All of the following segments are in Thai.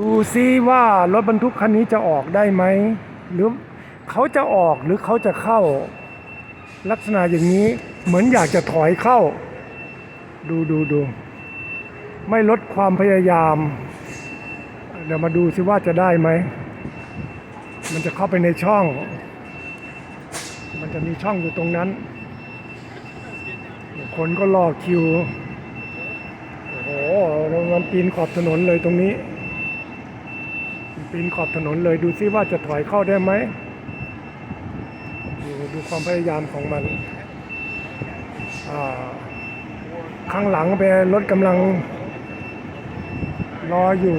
ดูซิว่ารถบรรทุกคันนี้จะออกได้ไหมหรือเขาจะออกหรือเขาจะเข้า ลักษณะอย่างนี้เหมือนอยากจะถอยเข้า ดูดูดูไม่ลดความพยายาม เดี๋ยวมาดูซิว่าจะได้ไหม มันจะเข้าไปในช่อง มันจะมีช่องอยู่ตรงนั้น คนก็รอคิวโอ้โหมันปีนขอบถนนเลยตรงนี้ ปีนขอบถนนเลยดูซิว่าจะถอยเข้าได้ไหมดูดูความพยายามของมันข้างหลังไปรถกำลังรออยู่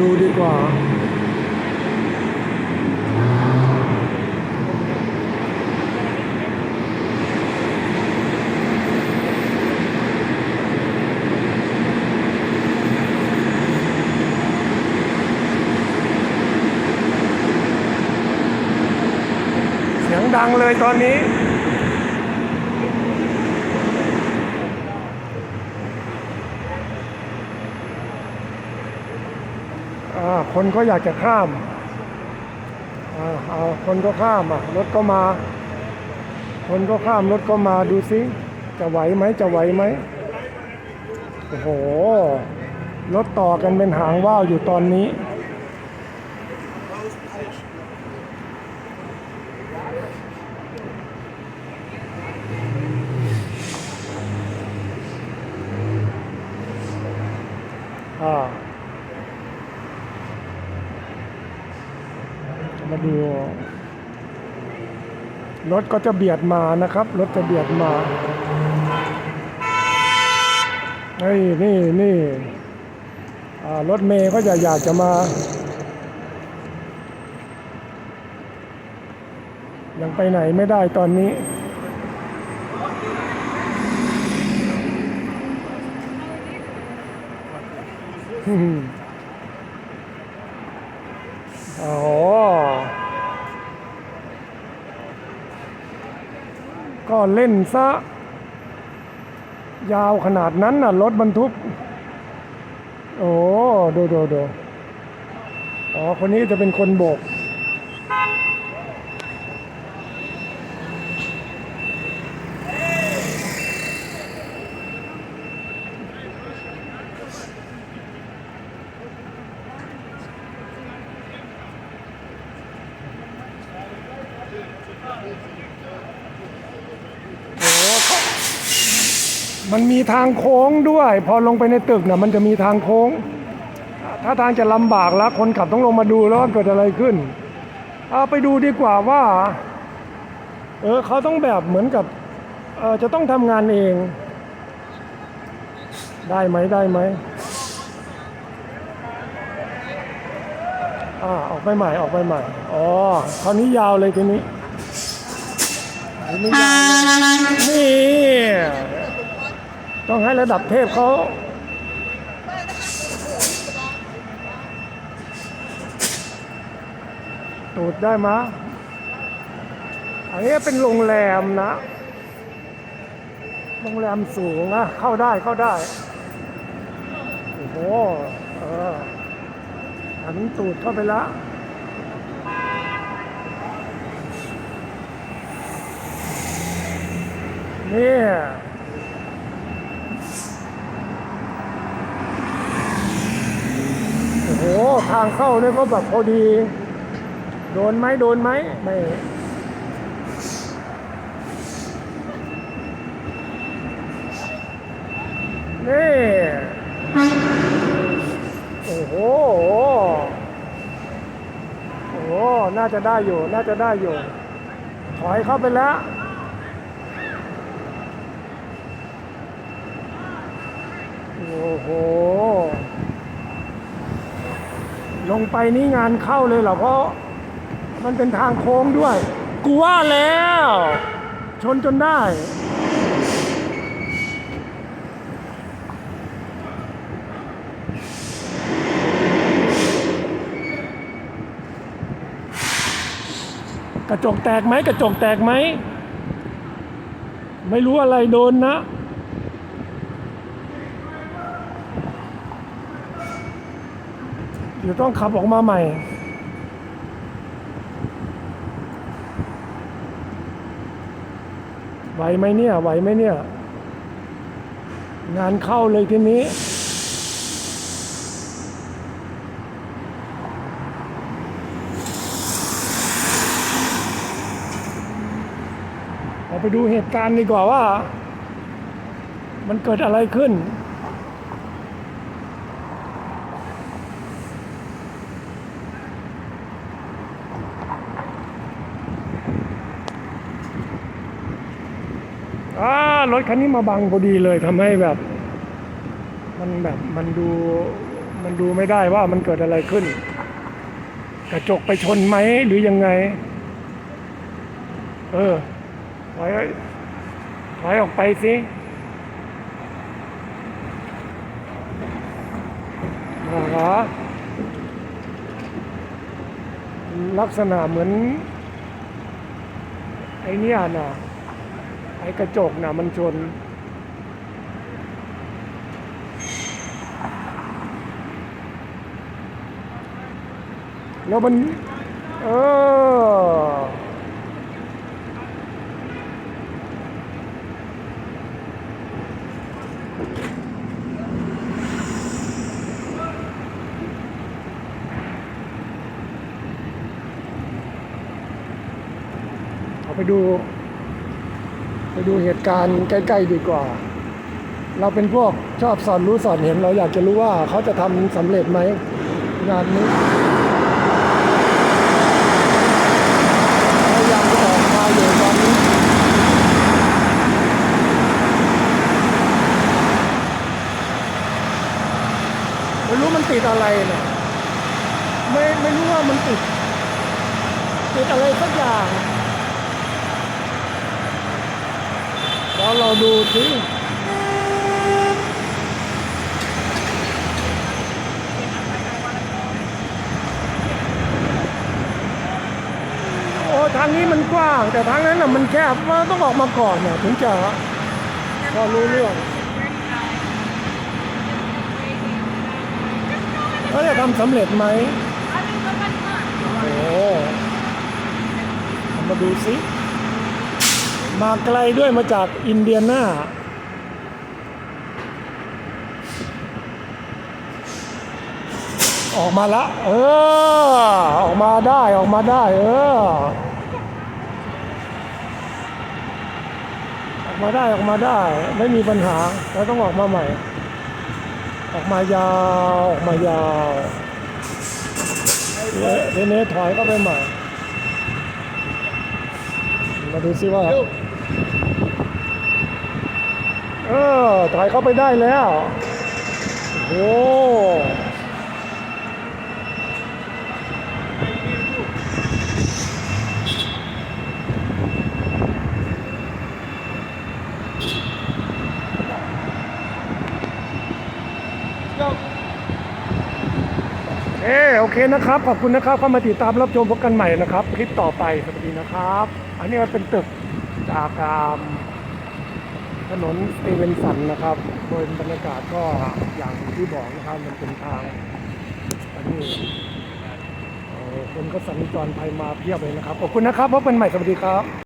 ดูดีกว่าเสียงดังเลยตอนนี้ คนก็อยากจะข้ามอ่าเอาคนก็ข้ามอะรถก็มา คนก็ข้ามรถก็มาดูซิจะไหวไหมจะไหวไหมโอ้โหรถต่อกันเป็นหางว่าวอยู่ตอนนี้อ่า มาดู รถก็จะเบียดมานะครับ รถจะเบียดมานี่นี่นี่รถเมย์ก็จะอยากจะมา ยังไปไหนไม่ได้ตอนนี้อ๋อ ก็เล่นซะ ยาวขนาดนั้นน่ะ รถบรรทุก โอ้ดูดูดูอ๋อ คนนี้จะเป็นคนโบก มันมีทางโค้งด้วย พอลงไปในตึกเนี่ยมันจะมีทางโค้ง ถ้าทางจะลำบากแล้วคนขับต้องลงมาดูแล้วว่าเกิดอะไรขึ้นเอาไปดูดีกว่าว่า เออเขาต้องแบบเหมือนกับเออจะต้องทำงานเอง ได้ไหมได้ไหมอ่าออกไปใหม่ออกไปใหม่อ๋อคราวนี้ยาวเลยทีนี้ทีนี้ยาวเลยนี่ ต้องให้ระดับเทพเขาตูดได้มะอันนี้เป็นโรงแรมนะ โรงแรมสูงนะ เข้าได้เข้าได้ โอ้โห เออหันตูดเข้าไปละนี่โอ้โห ทางเข้าเนี่ยก็แบบพอดี โดนไหมโดนไหมไม่นี่โอ้โห โอ้โห น่าจะได้อยู่ น่าจะได้อยู่ ถอยเข้าไปแล้ว โอ้โห ลงไปนี่งานเข้าเลยเหรอเพราะมันเป็นทางโค้งด้วย กูว่าแล้ว ชนจนได้ กระจกแตกไหมกระจกแตกไหม ไม่รู้อะไรโดนนะ ดี๋ยวต้องขับออกมาใหม่ไหวไหมเนี่ยไหวไหมเนี่ย งานเข้าเลยทีนี้ เราไปดูเหตุการณ์ดีกว่าว่า มันเกิดอะไรขึ้น อ่า รถคันนี้มาบังพอดีเลยทำให้แบบ มันแบบมันดูมันดูไม่ได้ว่ามันเกิดอะไรขึ้น กระจกไปชนไหมหรือยังไง เออถอยถอยออกไปสิอ่าฮะลักษณะเหมือน ไอ้เนี่ยน่ะไอ้กระจกนะมันชน แล้วมัน เออเอาไปดู ไปดูเหตุการณ์ใกล้ ๆ ดีกว่า เราเป็นพวกชอบสอนรู้สอนเห็น เราอยากจะรู้ว่าเขาจะทำสำเร็จไหมงานนี้พยายามจะออกมาอยู่ตอนนี้ไม่รู้มันติดอะไรเนี่ยไม่ไม่รู้ว่ามันติดติดอะไรสักอย่าง แล้วเราดูสิโอ้ทางนี้มันกว้าง แต่ทางนั้นน่ะมันแคบว่าต้องออกมาก่อนน่ะถึงจะพอรู้เรื่องเขาจะทำสำเร็จไหมโอ้มาดูสิ มาไกลด้วยมาจากอินเดียนาออกมาละ เออ ออกมาได้ ออกมาได้ เออ ออกมาได้ ออกมาได้ ไม่มีปัญหา เราต้องออกมาใหม่ ออกมายาว ออกมายาวเดี๋ยวเนี้ถอยเข้าไปใหม่ มาดูซิว่า เออถอยเข้าไปได้แล้วโอ้โหเออโอเคนะครับ ขอบคุณนะครับเข้ามาติดตามรับชมพบกันใหม่นะครับ คลิปต่อไปสวัสดีนะครับ อันนี้มันเป็นตึกจากอ่า ถนนสตีเวนสันนะครับโดยบรรยากาศก็อย่างที่บอกนะครับมันเป็นทางอันนี้คนก็สัญจรไปมาเพียบเลยนะครับ ขอบคุณนะครับพบกันใหม่สวัสดีครับ